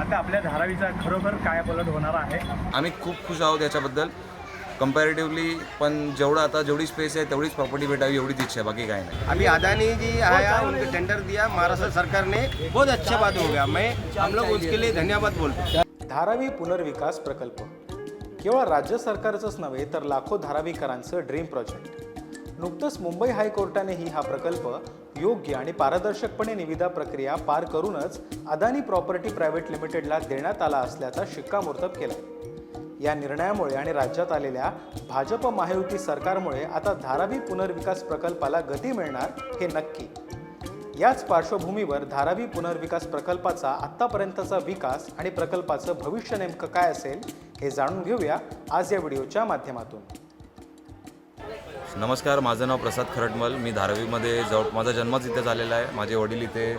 आता आपल्या धारावीचा खरोखर काय पलट होणार आहे. आम्ही खूप खुश आहोत याच्याबद्दल. कम्पॅरेटिव्हली पण जेवढं आता जेवढी स्पेस आहे तेवढीच प्रॉपर्टी भेटावी एवढीच इच्छा आहे बाकी काही नाही. अभी अदानी जी आया उनको टेंडर दिया महाराष्ट्र सरकार ने बहुत अच्छा बात हो गया। मैं हम लोग उसके लिए धन्यवाद बोलते धारावी पुनर्विकास प्रकल्प. केवळ राज्य सरकारचंच नव्हे तर लाखो धारावीकरांचं ड्रीम प्रोजेक्ट नुकतंच मुंबई हायकोर्टानेही हा प्रकल्प योग्य आणि पारदर्शकपणे निविदा प्रक्रिया पार करूनच अदानी प्रॉपर्टी प्रायव्हेट लिमिटेडला देण्यात आला असल्याचा शिक्कामोर्तब केला या निर्णयामुळे आणि राज्यात आलेल्या भाजप महायुती सरकारमुळे आता धारावी पुनर्विकास प्रकल्पाला गती मिळणार हे नक्की. याच पार्श्वभूमीवर धारावी पुनर्विकास प्रकल्पाचा आत्तापर्यंतचा विकास आणि प्रकल्पाचं भविष्य नेमकं काय असेल हे जाणून घेऊया आज या व्हिडिओच्या माध्यमातून. नमस्कार माझं नाव प्रसाद खरटमल. मी धारावीमध्ये जवळ माझा जन्मच इथे झालेला आहे. माझे वडील इथे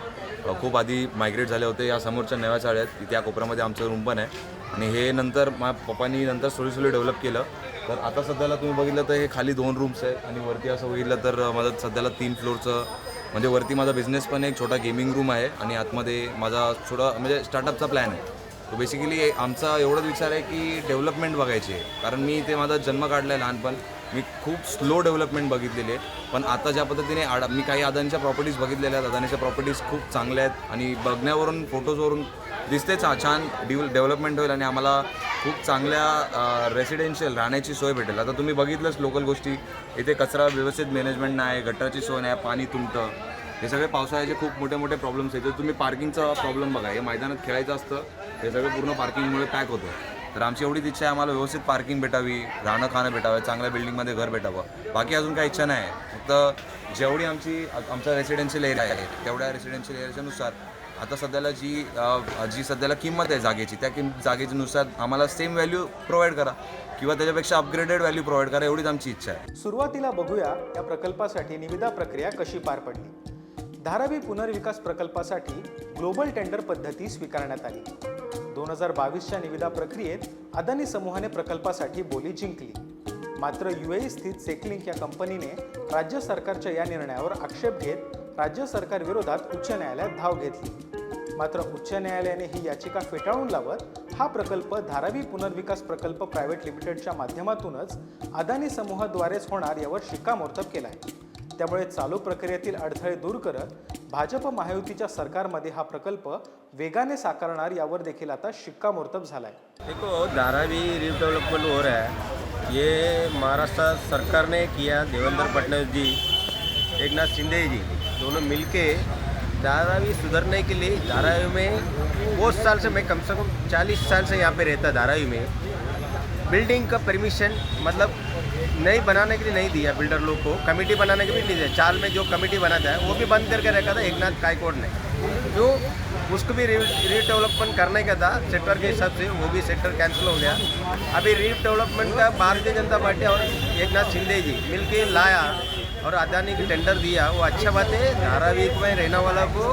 खूप आधी मायग्रेट झाले होते या समोरच्या नव्या शाळेत. इथे या कोपऱ्यामध्ये आमचं रूम पण आहे. आणि हे नंतर माझ्या पप्पांनी नंतर स्लोली स्लोली डेव्हलप केलं. तर आता सध्याला तुम्ही बघितलं तर हे खाली दोन रूम्स आहे आणि वरती असं बघितलं तर माझं सध्याला तीन फ्लोअरचं म्हणजे वरती माझा बिझनेस पण एक छोटा गेमिंग रूम आहे. आणि आतमध्ये माझा छोटा म्हणजे स्टार्टअपचा प्लॅन आहे. तो बेसिकली आमचा एवढाच विचार आहे की डेव्हलपमेंट बघायची आहे. कारण मी ते माझा जन्म काढला आहे लहानपण. मी खूप स्लो डेव्हलपमेंट बघितलेली आहे. पण आता ज्या पद्धतीने आडा मी काही अदानीच्या प्रॉपर्टीज बघितलेल्या आहेत. अदानीच्या प्रॉपर्टीज खूप चांगल्या आहेत. आणि बघण्यावरून फोटोजवरून दिसते छा छान डिव डेव्हलपमेंट होईल आणि आम्हाला खूप चांगल्या रेसिडेन्शियल राहण्याची सोय भेटेल. आता तुम्ही बघितलंच लोकल गोष्टी. इथे कचरा व्यवस्थित मॅनेजमेंट नाही गटराची सोय नाही पाणी तुंबतं हे सगळे पावसाळ्याचे खूप मोठे मोठे प्रॉब्लेम्स आहेत. जर तुम्ही पार्किंगचा प्रॉब्लेम बघा हे मैदानात खेळायचं असतं हे सगळं पूर्ण पार्किंगमुळे पॅक होतं. तर आमची एवढीच इच्छा आहे आम्हाला व्यवस्थित पार्किंग भेटावी राहणं खाणं भेटावं चांगल्या बिल्डिंगमध्ये घर भेटावं. बाकी अजून काही इच्छा नाही. फक्त जेवढी आमची आमचा रेसिडेन्शियल एरिया आहे तेवढ्या रेसिडेन्शियल एरियाच्यानुसार आता सध्याला जी जी सध्याला किंमत आहे जागेची त्या किंम जागेच्यानुसार आम्हाला सेम व्हॅल्यू प्रोव्हाइड करा. किंवा त्याच्यापेक्षा अपग्रेडेड व्हॅल्यू प्रोव्हाइड करा एवढीच आमची इच्छा आहे. सुरुवातीला बघूया या प्रकल्पासाठी निविदा प्रक्रिया कशी पार पडली. धारावी पुनर्विकास प्रकल्पासाठी ग्लोबल टेंडर पद्धती स्वीकारण्यात आली. दोन हजार बावीसच्या निविदा प्रक्रियेत अदानी समूहाने प्रकल्पासाठी बोली जिंकली. मात्र युएई स्थित सेकलिंक या कंपनीने राज्य सरकारच्या या निर्णयावर आक्षेप घेत राज्य सरकारविरोधात उच्च न्यायालयात धाव घेतली. मात्र उच्च न्यायालयाने ही याचिका फेटाळून लावत हा प्रकल्प धारावी पुनर्विकास प्रकल्प प्रायव्हेट लिमिटेडच्या माध्यमातूनच अदानी समूहाद्वारेच होणार यावर शिक्कामोर्तब केला आहे त्यामुळे चालू प्रक्रियेतील अडथळे दूर करत भाजप महायुतीच्या सरकारमध्ये हा प्रकल्प वेगाने साकारणार यावर देखील आता शिक्कामोर्तब झालाय. देखो धारावी रिडेवलपमेंट हो रहा है। ये महाराष्ट्र सरकार ने किया देवेंद्र फडणवीस जी एक नाथ शिंदे जी दोनों मिलके धारावी सुधरने के लिए धारावी में बहुत साल से मैं कम से कम चालीस साल से यहाँ पे रहता धारावी में। बिल्डिंग का परमिशन मतलब नहीं बनाने के लिए नहीं दिया बिल्डर लोग को, कमेटी बनाने के लिए नहीं दिया। चाल में जो कमेटी बनाता है वो भी बंद करके रखा था एक नाथ कायकोड ने। जो उसको भी रीडेवलपमेंट करने का था सेक्टर के हिसाब से, वो भी सेक्टर कैंसिल हो गया। अभी रीडेवलपमेंट का भारतीय जनता पार्टी और एक नाथ शिंदे जी मिलके लाया और अदानी को टेंडर दिया। वो अच्छा बात है धारावी में रहने वाला को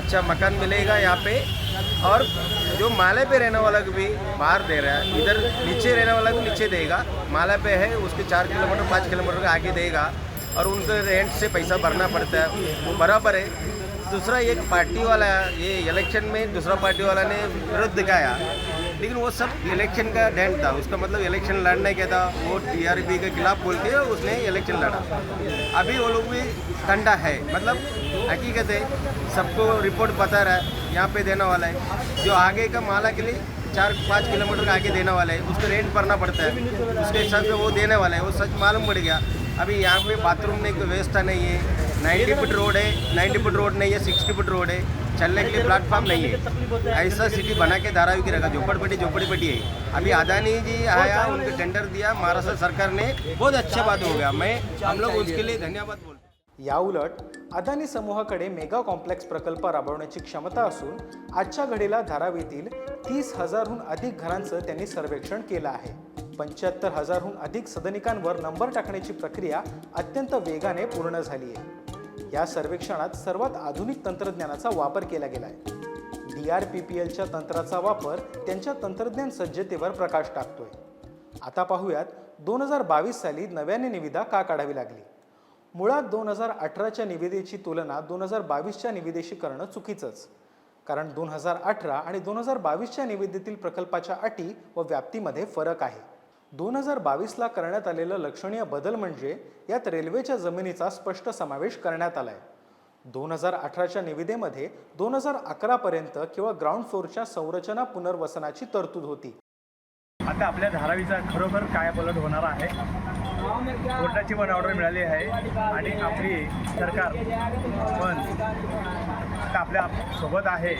अच्छा मकान मिलेगा यहाँ पे। और जो माले पे रहने वाला भी बाहर दे रहा है। इधर नीचे रहने वाला को नीचे देगा। माला पे है, उसके चार किलोमीटर, पाँच किलोमीटर का आगे देगा और उनके रेंट से पैसा भरना पड़ता है। वो बराबर है। दूसरा एक पार्टी वाला ये इलेक्शन में दूसरा पार्टी वाला ने विरोध दिखाया। लेकिन वो सब इलेक्शन का डेंट था। उसका मतलब इलेक्शन लड़ने का था। वो टीआरपी के खिलाफ बोल के उसने इलेक्शन लड़ा। अभी वो लोग भी ठंडा है। मतलब हकीकत है, सबको रिपोर्ट बता रहा है यहाँ पे देने वाला है। जो आगे का माला के लिए चार, पाँच किलोमीटर आगे देने वाला है, उसको रेंट भरना पड़ता है। उसके हिसाब से वो देने वाला है। वो सच मालूम पड़ गया। अभी यहाँ पे बाथरूम में व्यवस्था नहीं है। नाइन्टी फुट रोड है नाइन्टी फुट रोड नहीं है सिक्सटी फुट रोड है। चलने के लिए प्लेटफॉर्म नहीं है। ऐसा सिटी बना के धारावी की रखा झोपड़पट्टी झोपड़ीपट्टी है। अभी अदानी जी आया उनको टेंडर दिया महाराष्ट्र सरकार ने। बहुत अच्छा बात हो गया। मैं हम लोग उसके लिए धन्यवाद बोल याउलट अदानी समूहाकडे मेगा कॉम्प्लेक्स प्रकल्प राबवण्याची क्षमता असून आजच्या घडीला धारावीतील तीस हजारहून अधिक घरांचं त्यांनी सर्वेक्षण केलं आहे. पंच्याहत्तर हजारहून अधिक सदनिकांवर नंबर टाकण्याची प्रक्रिया अत्यंत वेगाने पूर्ण झाली आहे. या सर्वेक्षणात सर्वात आधुनिक तंत्रज्ञानाचा वापर केला गेला आहे. डी आर पी पी एलच्या तंत्राचा वापर त्यांच्या तंत्रज्ञान सज्जतेवर प्रकाश टाकतोय. आता पाहूयात दोन हजार बावीस साली नव्याने निविदा का काढावी लागली? मुळात दोन हजार अठराच्या निविदेची तुलना दोन हजार बावीसच्या निविदेशी करणं चुकीचंच. कारण दोन हजार अठरा आणि दोन हजार बावीसच्या निविदेतील प्रकल्पाच्या अटी व व्याप्तीमध्ये फरक आहे. दोन हजार बावीसला करण्यात आलेलं लक्षणीय बदल म्हणजे यात रेल्वेच्या जमिनीचा स्पष्ट समावेश करण्यात आलाय. दोन हजार अठराच्या निविदेमध्ये दोन हजार अकरापर्यंत किंवा ग्राउंड फ्लोअरच्या संरचना पुनर्वसनाची तरतूद होती. आता आपल्या धारावीचा खरोखर काय बदल होणार आहे. कोर्टाची पण ऑर्डर मिळाली आहे आणि आपली सरकार पण आता आपल्यासोबत आहे.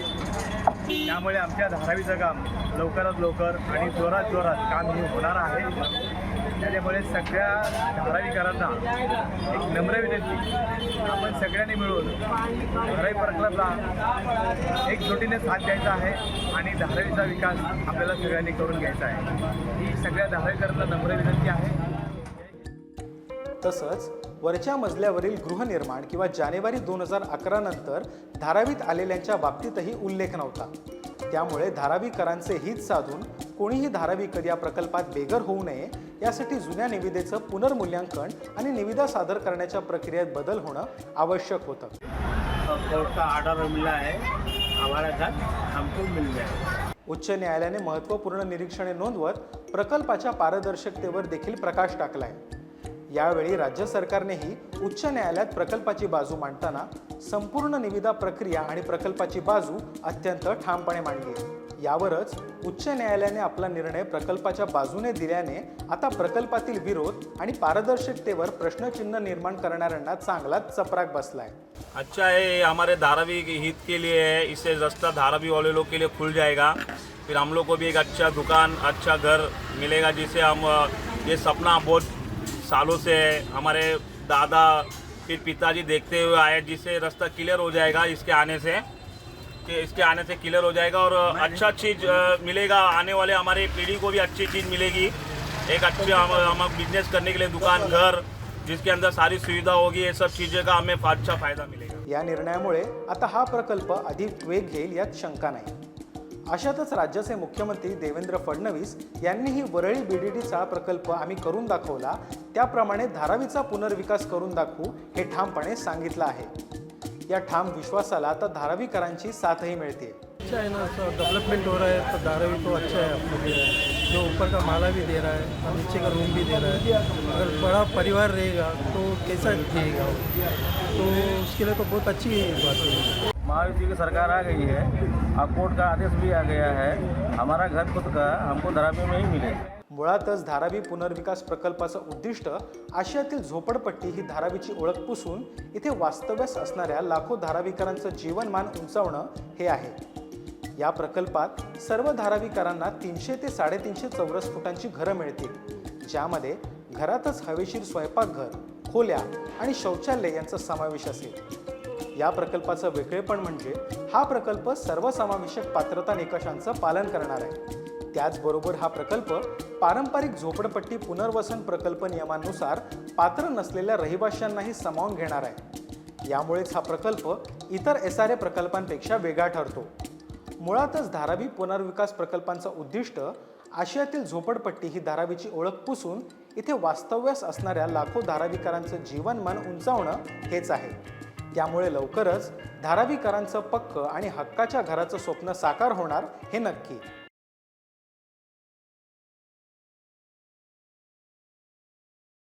त्यामुळे आमच्या धारावीचं काम लवकरात लवकर आणि जोरात जोरात काम हे होणार आहे. त्याच्यामुळे सगळ्या धारावीकरांना एक नम्र विनंती. आपण सगळ्यांनी मिळून धारावी प्रकल्पाला एकजुटीने साथ द्यायचा आहे आणि धारावीचा विकास आपल्याला सगळ्यांनी करून घ्यायचा आहे. ही सगळ्या धारावीकरांना नम्र विनंती आहे. तसंच वरच्या मजल्यावरील गृहनिर्माण किंवा जानेवारी दोन हजार अकरा नंतर धारावीत आलेल्यांच्या बाबतीतही उल्लेख नव्हता. त्यामुळे धारावीकरांचे हित साधून कोणीही धारावीकर या प्रकल्पात बेघर होऊ नये यासाठी जुन्या निविदेचं पुनर्मूल्यांकन आणि निविदा सादर करण्याच्या प्रक्रियेत बदल होणं आवश्यक होतं. ऑर्डर मिला है जाए उच्च न्यायालयाने महत्त्वपूर्ण निरीक्षणे नोंदवत प्रकल्पाच्या पारदर्शकतेवर देखील प्रकाश टाकलाय. यावेळी राज्य सरकारनेही उच्च न्यायालयात प्रकल्पाची बाजू मांडताना संपूर्ण निविदा प्रक्रिया आणि प्रकल्पाची बाजू अत्यंत ठामपणे मांडली. यावरच उच्च न्यायालयाने आपला निर्णय प्रकल्पाच्या बाजूने दिल्याने आता प्रकल्पातील विरोध आणि पारदर्शकतेवर प्रश्नचिन्ह निर्माण करणाऱ्यांना चांगलाच चपराक बसलाय. अच्छा है हमारे धारावी हित के लिए है इससे रास्ता धारावी वाले लोग के लिए खुल जाएगा। फिर हम लोग को भी एक अच्छा दुकान अच्छा घर मिलेगा जिसे हम ये सपना बहुत सालों से हमारे दादा फिर पिताजी देखते हुए आए जिससे रास्ता क्लियर हो जाएगा इसके आने से कि इसके आने से क्लियर हो जाएगा और अच्छा चीज़ मिलेगा। आने वाले हमारी पीढ़ी को भी अच्छी चीज़ मिलेगी। एक अच्छी हम हम बिजनेस करने के लिए दुकान घर जिसके अंदर सारी सुविधा होगी ये सब चीज़ें का हमें अच्छा फ़ायदा मिलेगा। या निर्णयामुळे आता हा प्रकल्प अधिक वेग घेईल यात शंका नाही. अशातच राज्याचे मुख्यमंत्री देवेंद्र फडणवीस यांनीही वरळी बीडीडी चाळ प्रकल्प आम्ही करून दाखवला. त्याप्रमाणे धारावीचा पुनर्विकास करून दाखवू हे ठामपणे सांगितलं आहे. या ठाम विश्वासाला आता धारावीकरांची साथही मिळते. अच्छा है ना सर डेवलपमेंट हो रहा है तो धारावी तो अच्छा है जो ऊपर का माला भी दे रहा है और नीचे का रूम भी दे रहा है. अगर बड़ा परिवार रहेगा तो कैसा रहेगा तो उसके लिए तो बहुत अच्छी बात है। महायुति की सरकार आ गई है अब कोर्ट का आदेश भी आ गया है हमारा घर खुद का हमको धारावी में ही मिलेगा मुळातच धारावी पुनर्विकास प्रकल्पाचं उद्दिष्ट आशियातील झोपडपट्टी ही धारावीची ओळख पुसून इथे वास्तव्यास असणाऱ्या लाखो धारावीकरांचं जीवनमान उंचावणं हे आहे. या प्रकल्पात सर्व धारावीकरांना तीनशे ते साडेतीनशे चौरस फुटांची घरं मिळतील ज्यामध्ये घरातच हवेशीर स्वयंपाकघर खोल्या आणि शौचालय यांचा समावेश असेल. या प्रकल्पाचं वेगळेपण म्हणजे हा प्रकल्प सर्वसमावेशक पात्रता निकषांचं पालन करणार आहे. त्याचबरोबर हा प्रकल्प पारंपरिक झोपडपट्टी पुनर्वसन प्रकल्प नियमांनुसार पात्र नसलेल्या रहिवाशांनाही सामावून घेणार आहे. यामुळेच हा प्रकल्प इतर एस आर ए प्रकल्पांपेक्षा वेगळा ठरतो. मुळातच धारावी पुनर्विकास प्रकल्पांचं उद्दिष्ट आशियातील झोपडपट्टी ही धारावीची ओळख पुसून इथे वास्तव्यास असणाऱ्या लाखो धारावीकरांचं जीवनमान उंचावणं हेच आहे. त्यामुळे लवकरच धारावीकरांचं पक्क आणि हक्काच्या घराचं स्वप्न साकार होणार हे नक्की.